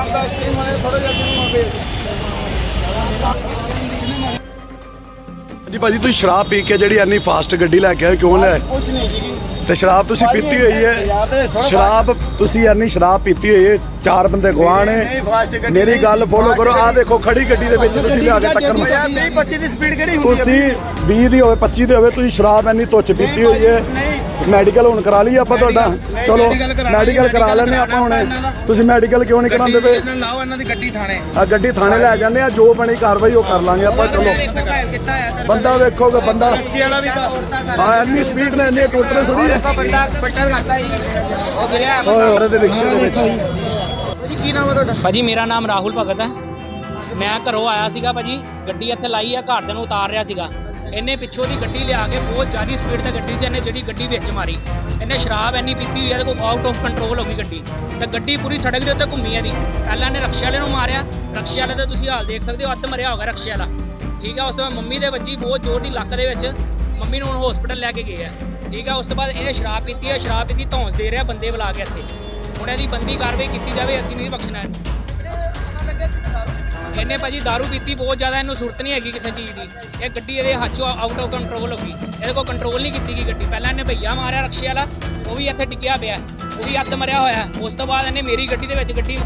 ਕੰਮ ਦਾ ਥੋੜਾ ਜਿਹਾ ਜੀ ਭਾਜੀ ਤੁਸੀਂ ਸ਼ਰਾਬ ਪੀ ਕੇ ਜਿਹੜੀ ਇੰਨੀ ਫਾਸਟ ਗੱਡੀ ਲੈ ਕੇ ਆਏ ਕਿਉਂ ਲੈ? ਕੁਛ ਨਹੀਂ ਜੀ। ਤੇ ਸ਼ਰਾਬ ਤੁਸੀਂ ਪੀਤੀ ਹੋਈ ਹੈ? ਸ਼ਰਾਬ ਤੁਸੀਂ ਇੰਨੀ ਸ਼ਰਾਬ ਪੀਤੀ ਹੋਈ ਹੈ ਚਾਰ ਬੰਦੇ ਗਵਾਹ ਨੇ। ਮੇਰੀ ਗੱਲ ਫੋਲੋ ਕਰੋ ਆਹ ਗੱਡੀ। ਦੇਖੋ ਖੜੀ ਗੱਡੀ ਦੇ ਵਿੱਚ ਤੁਸੀਂ ਲਿਆ ਕੇ ਟੱਕਰ ਮਾਰ। ਯਾਰ 20 25 ਦੀ ਸਪੀਡ ਕਿਹੜੀ ਹੁੰਦੀ ਹੈ ਤੁਸੀਂ 20 ਦੀ ਹੋਵੇ 25 ਦੀ ਹੋਵੇ ਤੁਸੀਂ ਸ਼ਰਾਬ ਇੰਨੀ ਤੁੱਛ ਪੀਤੀ ਹੋਈ ਹੈ। ਮੈਡੀਕਲ ਹੁਣ ਕਰਾ ਲਈ ਆਪਾਂ ਤੁਹਾਡਾ। ਚਲੋ ਮੈਡੀਕਲ ਕਰਾ ਲੈਣੇ ਆਪਾਂ ਹੁਣ। ਤੁਸੀਂ ਮੈਡੀਕਲ ਕਿਉਂ ਨਹੀਂ ਕਰਾਉਂਦੇ ਪਏ ਇਹਨਾਂ ਲਾਓ ਇਹਨਾਂ ਦੀ ਗੱਡੀ ਥਾਣੇ। ਆ ਗੱਡੀ ਥਾਣੇ ਲੈ ਜਾਂਦੇ ਆ ਜੋ ਬਣੀ ਕਾਰਵਾਈ ਉਹ ਕਰ ਲਾਂਗੇ ਆਪਾਂ ਚਲੋ। ਬੰਦਾ ਵੇਖੋਗੇ ਬੰਦਾ ਹਾਂ ਇੰਨੀ ਸਪੀਡ ਨਾਲ ਇੰਨੀ ਟੋਟਲ ਥੋੜੀ ਹੈ। ਬੰਦਾ ਬੱਟਰ ਕਰਤਾ ਹੀ ਉਹ ਗਿਰਿਆ ਓਏ ਉਹਦੇ ਦੇ ਰਿਕਸ਼ੇ ਦੇ ਵਿੱਚ। ਜੀ ਕੀ ਨਾਮ ਹੈ ਤੁਹਾਡਾ? ਭਾਜੀ ਮੇਰਾ ਨਾਮ ਰਾਹੁਲ ਭਗਤ ਹੈ। ਮੈਂ ਘਰੋਂ ਆਇਆ ਸੀਗਾ ਭਾਜੀ। ਗੱਡੀ ਇੱਥੇ ਲਾਈ ਆ ਘਰ ਦੇ ਨੂੰ ਉਤਾਰ ਰਿਹਾ ਸੀਗਾ। ਇਹਨੇ ਪਿੱਛੋਂ ਦੀ ਗੱਡੀ ਲਿਆ ਕੇ ਬਹੁਤ ਜ਼ਿਆਦਾ ਸਪੀਡ ਤੇ ਗੱਡੀ ਸੀ, ਇਹਨੇ ਜਿਹੜੀ ਗੱਡੀ ਵਿੱਚ ਮਾਰੀ। ਇਹਨੇ ਸ਼ਰਾਬ ਐਨੀ ਪੀਤੀ ਹੋਈ ਹੈ ਇਹਦੇ ਕੋਲ ਆਊਟ ਆਫ ਕੰਟਰੋਲ ਹੋ ਗਈ ਗੱਡੀ। ਤੇ ਗੱਡੀ ਪੂਰੀ ਸੜਕ ਦੇ ਉੱਤੇ ਘੁੰਮੀ ਇਹਦੀ। ਪਹਿਲਾਂ ਇਹਨੇ ਰਕਸ਼ੇ ਵਾਲੇ ਨੂੰ ਮਾਰਿਆ। ਰਕਸ਼ੇ ਵਾਲੇ ਦਾ ਤੁਸੀਂ ਹਾਲ ਦੇਖ ਸਕਦੇ ਹੋ ਅੱਤ ਮਰਿਆ ਹੋਗਾ ਰਕਸ਼ੇ ਵਾਲਾ। ਠੀਕ ਹੈ ਉਸ ਤੋਂ ਬਾਅਦ ਮੰਮੀ ਦੇ ਵੱਜੀ ਬਹੁਤ ਜ਼ੋਰ ਦੀ ਲੱਕ ਦੇ ਵਿੱਚ ਮੰਮੀ ਨੂੰ ਹੁਣ ਹਸਪੀਟਲ ਲੈ ਕੇ ਗਏ ਆ। ਠੀਕ ਹੈ ਉਸ ਤੋਂ ਬਾਅਦ ਇਹਨੇ ਸ਼ਰਾਬ ਪੀਤੀ ਹੈ ਸ਼ਰਾਬ ਪੀਤੀ ਧੌਂਸ ਦੇ ਰਿਹਾ ਬੰਦੇ ਬੁਲਾ ਕੇ ਇੱਥੇ। ਹੁਣ ਇਹਦੀ ਬੰਦੀ ਕਾਰਵਾਈ ਕੀਤੀ ਜਾਵੇ, ਅਸੀਂ ਨਹੀਂ ਬਖਸ਼ਣਾ ਇਹਨੂੰ। ਇਹਨੇ ਭਾਜੀ दारू ਪੀਤੀ, ਬਹੁਤ ਜ਼ਿਆਦਾ ਇਹਨੂੰ ਸੁਰਤ ਨਹੀਂ ਹੈਗੀ ਕਿਸੇ ਚੀਜ਼ ਦੀ। ਇਹ ਗੱਡੀ ਇਹਦੇ ਹੱਥੋਂ ਆਊਟ ਆਫ ਕੰਟਰੋਲ ਹੋ ਗਈ। ਇਹਦੇ ਕੋਲ ਕੰਟਰੋਲ ਨਹੀਂ ਕੀਤੀ ਗਈ ਗੱਡੀ। ਪਹਿਲਾਂ ਇਹਨੇ ਭਈਆ ਮਾਰਿਆ ਰਕਸ਼ੇ ਵਾਲਾ, ਉਹ ਵੀ ਇੱਥੇ ਡਿੱਗਿਆ ਪਿਆ। ਉਹ ਵੀ ਅੱਧ ਮਰਿਆ ਹੋਇਆ। ਉਸ ਤੋਂ ਬਾਅਦ ਇਹਨੇ ਮੇਰੀ ਗੱਡੀ ਦੇ ਵਿੱਚ ਗੱਡੀ